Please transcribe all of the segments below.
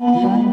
અરે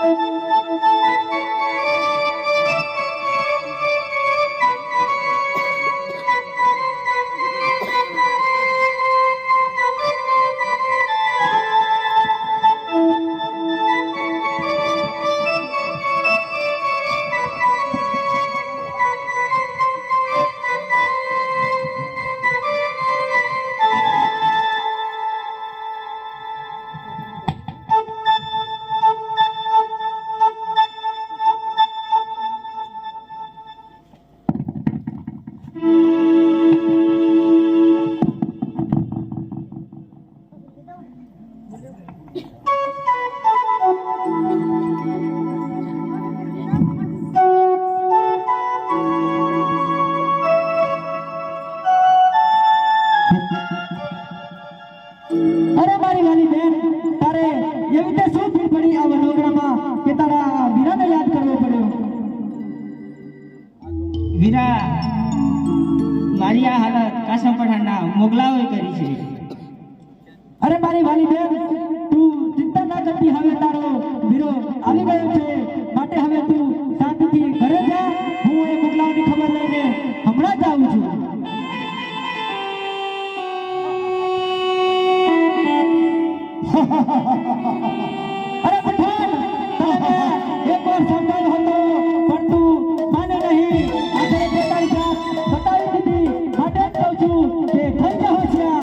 અરે મારી આ હાલત કાસમ પઠાણના મોગલાઓએ કરી છે. અરે મારી વાલી બેન તું ચિંતા ના કરતી હવે તારો વીરો આવી ગયો છે. માટે હવે તું શાંતિથી ઘરે જા. હું એ મોગલાઓની ખબર લઈને હમણાં જ આવું છું.